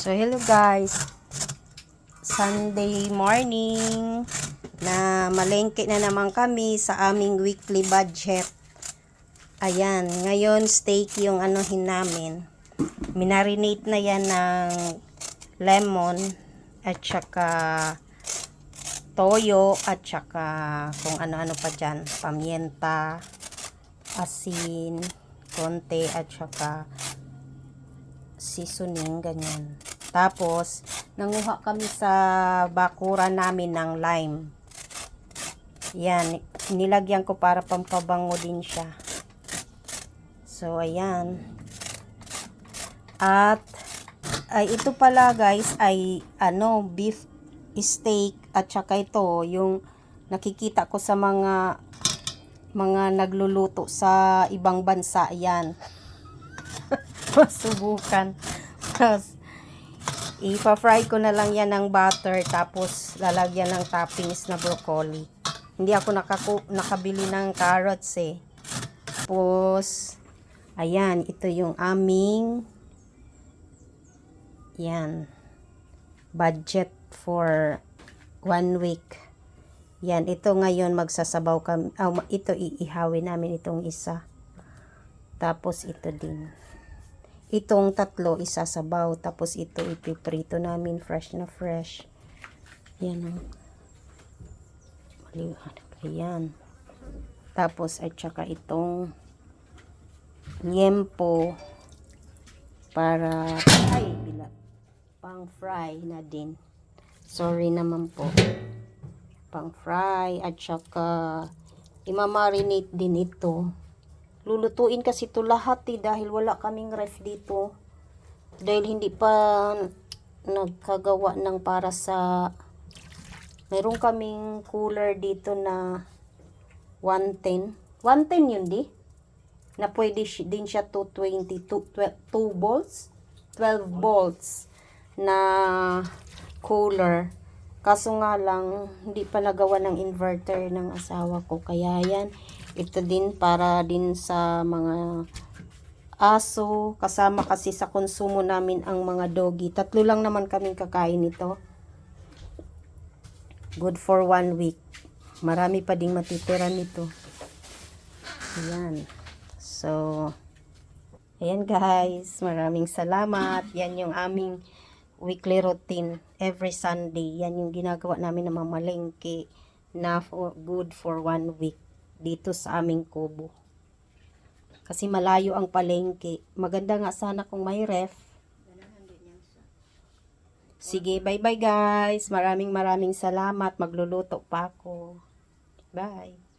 So, hello guys. Sunday morning na malengke na naman kami sa aming weekly budget. Ayan, ngayon steak yung anuhin namin. Minarinate na yan ng lemon at saka toyo at saka kung ano-ano pa dyan. Pamienta, asin, konti at saka seasoning, ganyan. Tapos, nanguha kami sa bakura namin ng lime. Yan, nilagyan ko para pampabango din siya. So, ayan. At, ay ito pala guys, ay ano, beef steak at saka ito, yung nakikita ko sa mga mga nagluluto sa ibang bansa, yan. Masubukan. Tapos, ipa-fry ko na lang yan ng butter, tapos lalagyan ng toppings na broccoli. Hindi ako nakaku nakabili ng carrots eh. Tapos, ayan, ito yung aming yan budget for one week. Yan, ito ngayon magsasabaw kami. ah, ito iihawin namin itong isa. Tapos ito din. Itong tatlo isasabaw. Tapos ito ipiprito namin fresh na fresh. Yan o. Maliwanag. Ayan. Tapos at saka itong liempo para ay bila pang fry na din. Sorry naman po. Pang fry at saka imamarinate din ito. Lulutuin kasi ito lahat eh dahil wala kaming ref dito. Dahil hindi pa nagkagawa ng para sa Meron kaming cooler dito na 110. 110 yun di? Na pwede din siya 220, 2, 2 volts, 12 volts na cooler. Kaso nga lang, hindi pa nagawa ng inverter ng asawa ko. Kaya yan, ito din para din sa mga aso. Kasama kasi sa konsumo namin ang mga doggy. Tatlo lang naman kaming kakain nito. Good for one week. Marami pa ding matitira nito. Ayan. So, ayan guys. Maraming salamat. Yan yung aming weekly routine every Sunday. Yan yung ginagawa namin ng mamalengke na for, good for one week dito sa aming kubo. Kasi malayo ang palengke. Maganda nga sana kung may ref. Sige, bye-bye guys. Maraming maraming salamat. Magluluto pa ako. Bye.